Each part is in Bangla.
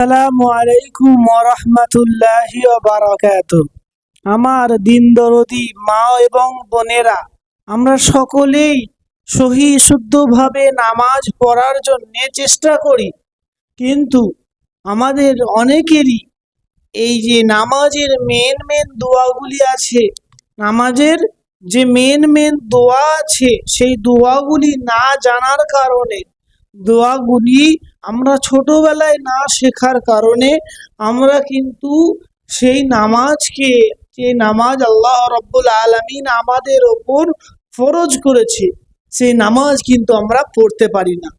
আসসালামু আলাইকুম রহমতুল্লাহি বারাকাত আমার দিন দরদি মা এবং বোনেরা, আমরা সকলেই সহি শুদ্ধভাবে নামাজ পড়ার জন্য চেষ্টা করি। কিন্তু আমাদের অনেকেরই এই যে নামাজের মেন মেন দোয়াগুলি আছে, নামাজের যে মেন মেন দোয়া আছে, সেই দোয়াগুলি না জানার কারণে দোয়াগুলি আমরা ছোটবেলায় না শেখার কারণে আমরা কিন্তু সেই নামাজকে, যে নামাজ আল্লাহ রব্বুল আলমিন আমাদের ওপর ফরজ করেছে, সেই নামাজ কিন্তু আমরা পড়তে পারি না।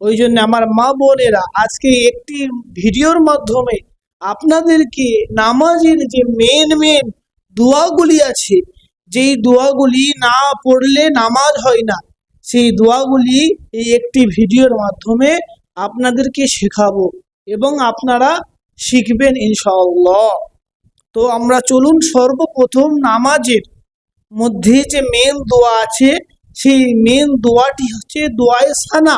ওই জন্য আমার মা বোনেরা, আজকে একটি ভিডিওর মাধ্যমে আপনাদেরকে নামাজের যে মেন মেন দোয়াগুলি আছে, যেই দোয়াগুলি না পড়লে নামাজ হয় না সেই দোয়াগুলি এই একটি ভিডিওর মাধ্যমে আপনাদেরকে শেখাবো এবং আপনারা শিখবেন ইনশাআল্লাহ। তো আমরা চলুন সর্বপ্রথম নামাজের মধ্যে যে মেন দোয়া আছে, সেই মেন দোয়াটি হচ্ছে দোয়ায়ে সানা।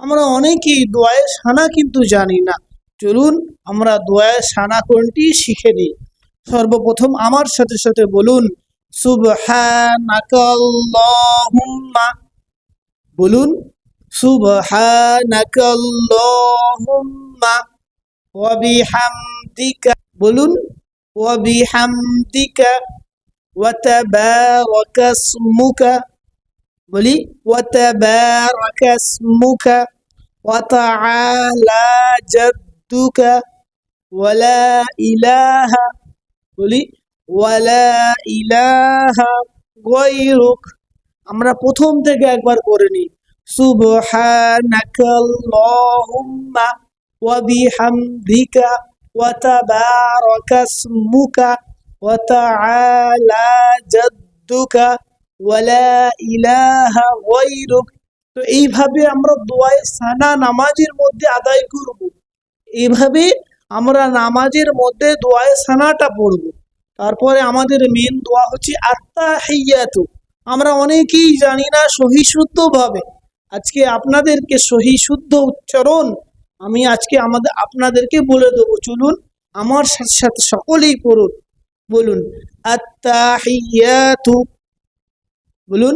আমরা অনেকেই দোয়ায়ে সানা কিন্তু জানি না। চলুন আমরা দোয়ায়ে সানা কোনটি শিখে নিই। সর্বপ্রথম আমার সাথে সাথে বলুন, সুবহানাকাল্লাহুম্মা বলুন সুবহানাকাল্লাহুম্মা ওয়া বিহামদিকা বলুন ওয়া বিহামদিকা ওয়া তাবারাকা ইসমুকা বলি ওয়া তাবারাকা ইসমুকা ওয়া তাআলা জাদ্দুকা ওয়া লা ইলাহা বলি ওয়া লা ইলাহা গায়রুক আমরা প্রথম থেকে একবার করে নিই। লা ইলাহা তো এইভাবে আমরা দোয়ায়ে সানা নামাজের মধ্যে আদায় করব। এইভাবে আমরা নামাজের মধ্যে দোয়ায়ে সানাটা পড়ব। তারপরে আমাদের মেন দোয়া হচ্ছে আত্মাহিয়াতু আমরা অনেকেই জানি না সহি শুদ্ধভাবে আজকে আপনাদেরকে সহি শুদ্ধ উচ্চারণ আমি আজকে আমাদের আপনাদেরকে বলে দেবো। চলুন আমার সাথে সাথে সকলেই পড়ুন। বলুন বলুন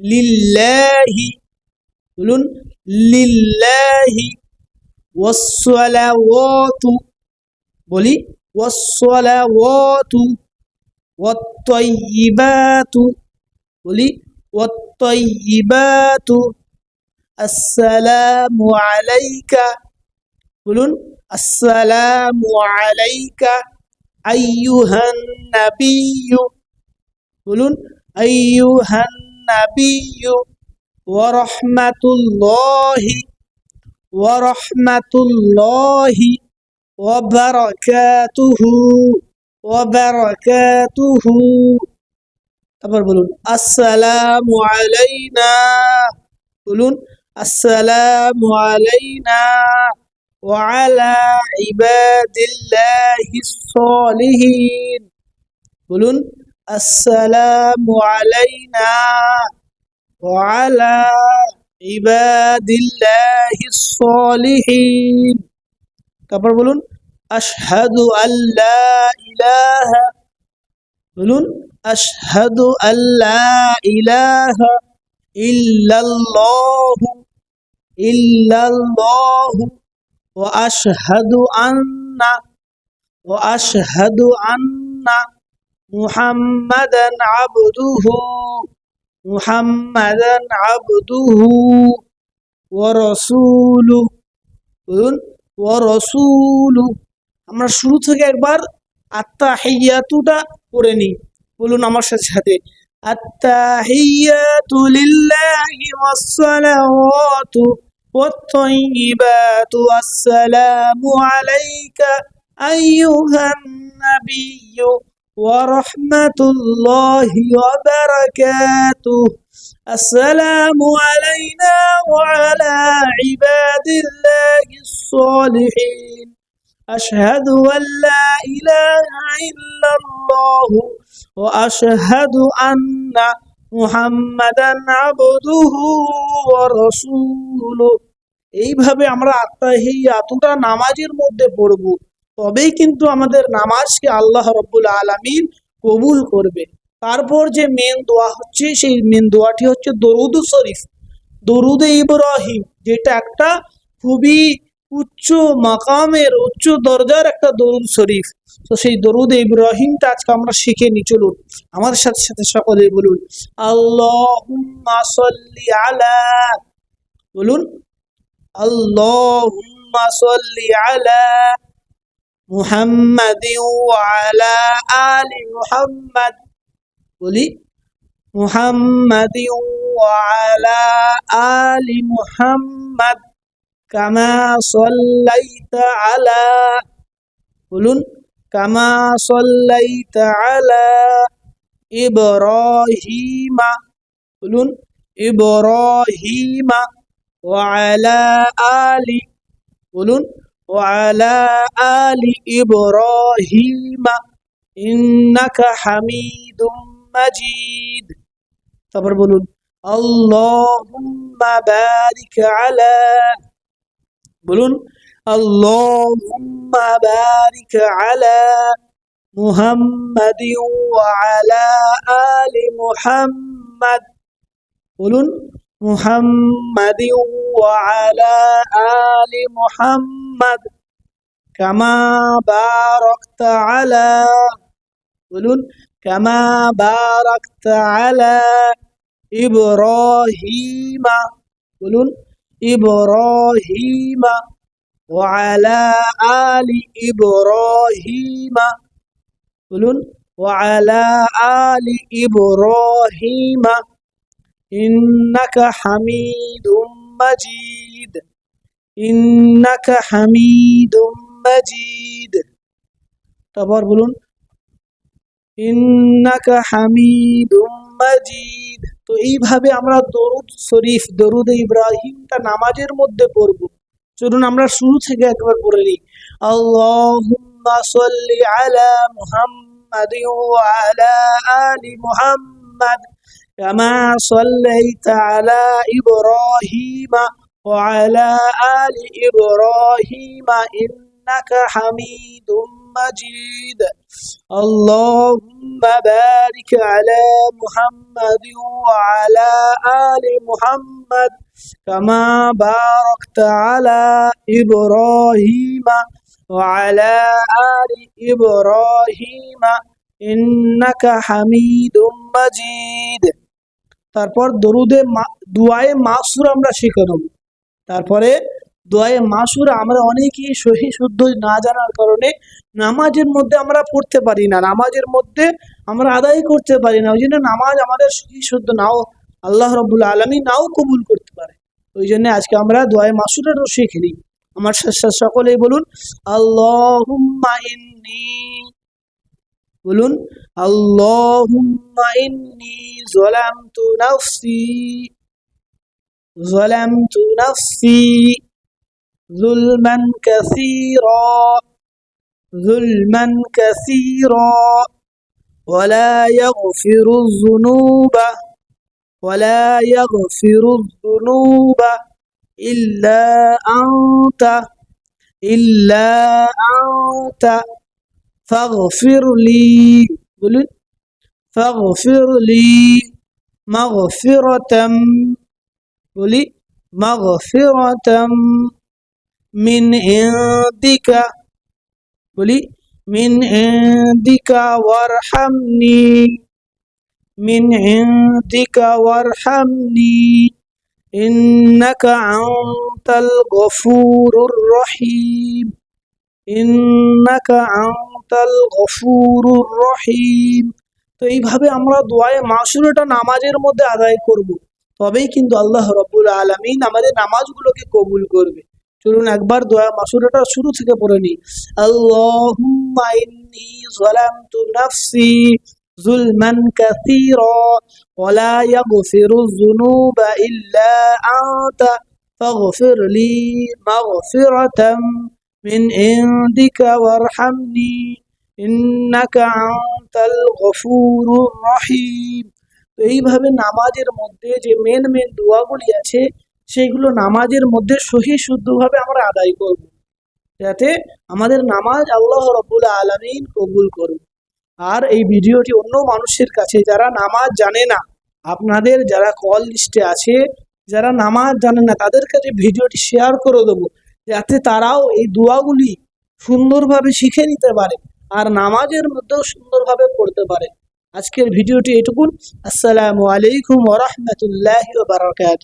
লিল্লাহি বলুন, লিল্লাহি বলি, ওয়াসসালাওয়াতু ওয়াত্তাইয়িবাতু বলি ওয়াত্তাইয়িবাতু আসসালামু আলাইকা বলুন আসসালামু আলাইকা আইয়ুহান নাবিয়্যু বলুন আইয়ুহান নাবিয়্যু ওয়া রাহমাতুল্লাহি ওয়া রাহমাতুল্লাহি ওয়া বারাকাতুহু ওয়া বারাকাতুহু তারপর বলুন আসসালামু আলাইনা বলুন আসসালামু আলাইনা وعلى عباد الله الصالحين বলুন আসসালামু আলাইনা وعلى عباد الله الصالحين তারপর বলুন আশহাদু আল্লা ইলাহা বলুন আশহাদু আল্লা ইলাহা ইল্লাল্লাহু ইল্লাল্লাহু ওয়া আশহাদু আন্না ওয়া আশহাদু আন্না মুহাম্মাদান আবদুহু মুহাম্মাদান আবদুহু ওয়া রাসূলুহু বলুন ওয়া রাসূলু আমরা শুরু থেকে একবার আত্তাহিয়াতুটা পড়ে নিই বলুন আমার সাথে সাথে আত্তাহিয়াতু লিল্লাহি ওয়াসসালাওয়াতু والطيبات والسلام عليك أيها النبي ورحمة الله وبركاته السلام علينا وعلى عباد الله الصالحين أشهد أن لا إله إلا الله وأشهد أن محمدا عبده ورسوله এইভাবে আমরা আত্মাহিয়াতুটা নামাজের মধ্যে পড়ব তবেই কিন্তু আমাদের নামাজকে আল্লাহ রব্বুল আলমিন কবুল করবে তারপর যে মেন দোয়া হচ্ছে সেই মেন দোয়াটি হচ্ছে দরুদ শরীফ দরুদে ইব্রাহিম যেটা একটা খুবই উচ্চ মাকামের উচ্চ দরজার একটা দরুদ শরীফ। তো সেই দরুদ ইব্রাহিমটা আজকে আমরা শিখে নি, চলুন। আমার সাথে সাথে সকলে বলুন, আল্লাহুম্মা সাল্লি আলা বলুন, আল্লাহুম্মা সাল্লি আলা আলা আলি মুহাম্মাদ। বলি ওয়া আলা মুহাম্মাদ। কামা সাল্লাইতা আলা বলুন কামা সাল্লাইতা আলা ইব্রাহিমা বলুন ইব্রাহিমা وعلى آل বলুন وعلى آل إبراهيم إنك حميد مجيد তারপর বলুন اللهم بارك على বলুন আল্লাহুম্মা বারিক আলা মুহাম্মাদ ওয়া আলা আলি মুহাম্মাদ বলুন মুহাম্মাদ ওয়া আলা আলি মুহাম্মাদ কামা বারাকতা আলা বলুন কামা বারাকতা আলা ইব্রাহিমা বলুন إبراهيم وعلى آل إبراهيم বলুন وعلى آل إبراهيم إنك حميد مجيد إنك حميد مجيد তারপর বলুন ইন্নাকা হামিদুম মাজিদ তো এইভাবে আমরা দরুদ শরীফ দরুদ ইব্রাহিমটা নামাজের মধ্যে পড়ব চলুন আমরা শুরু থেকে একবার পড়ে নিই আল্লাহুম্মা সাল্লি আলা মুহাম্মাদ ওয়া আলা আলি মুহাম্মাদ كما صليت على إبراهيم وعلى آل إبراهيم إنك حميد مجيد اللهم بارك على محمد وعلى آل محمد كما باركت على إبراهيم وعلى آل إبراهيم إنك حميد مجيد তারপর দরুদে দুয়ায়ে মাসুর আমরা শিখে নেব তারপরে দোয়ায়ে মাসুর আমরা অনেকেই সহি শুদ্ধ না জানার কারণে নামাজের মধ্যে আমরা পড়তে পারি না। নামাজের মধ্যে আমরা আদায় করতে পারি না। ওই জন্য নামাজ আমাদের সহি শুদ্ধ নাও আল্লাহ রবুল আলমী নাও কবুল করতে পারে। ওই জন্য আজকে আমরা দোয়ায়ে মাসুরেরও শিখে নিই আমার সকলেই বলুন আল্লাহ বলুন, আল্লাহুম্মা ইন্নী যালামতু নাফসি যালামতু নাফসি ظلما كثيرا ظلما كثيرا. ولا يغفر الذنوب ولا يغفر الذنوب إلا أنت إلا أنت. فاغفر لي فاغفر لي مغفرة قولي مغفرة. মিন ইন্দিকা বলি মিন ইন্দিকা ওয়ারহামনি মিন ইন্দিকা ওয়ারহামনি ইন্নাকা আনতাল গফুরুর রহিম ইন্নাকা আনতাল গফুরুর রহিম তো এইভাবে আমরা দোয়ায় মাসুরাটা নামাজের মধ্যে আদায় করব। তবেই কিন্তু আল্লাহ রব্বুল আলমিন আমাদের নামাজগুলোকে কবুল করবে। চলুন একবার দোয়া মাসুরটা শুরু থেকে পড়ে নিই। আল্লাহুম্মা ইন্নী যালামতু নাফসি যুলমান কাসীরা ইল্লা আনতা ফাগফির লি মাগফিরাতাম তো এইভাবে নামাজের মধ্যে যে মেন মেন দোয়াগুলি আছে সেইগুলো নামাজের মধ্যে সহি শুদ্ধভাবে আমরা আদায় করব। যাতে আমাদের নামাজ আল্লাহ রব্বুল আলমিন কবুল করুন। আর এই ভিডিওটি অন্য মানুষের কাছে, যারা নামাজ জানে না, আপনাদের যারা কল লিস্টে আছে, যারা নামাজ জানে না, তাদের কাছে ভিডিওটি শেয়ার করে দেবো। যাতে তারাও এই দোয়াগুলি সুন্দরভাবে শিখে নিতে পারে আর নামাজের মধ্যেও সুন্দরভাবে পড়তে পারে। আজকের ভিডিওটি এটুকুন। আসসালামু আলাইকুম ওরহমতুল্লাহ বারকাত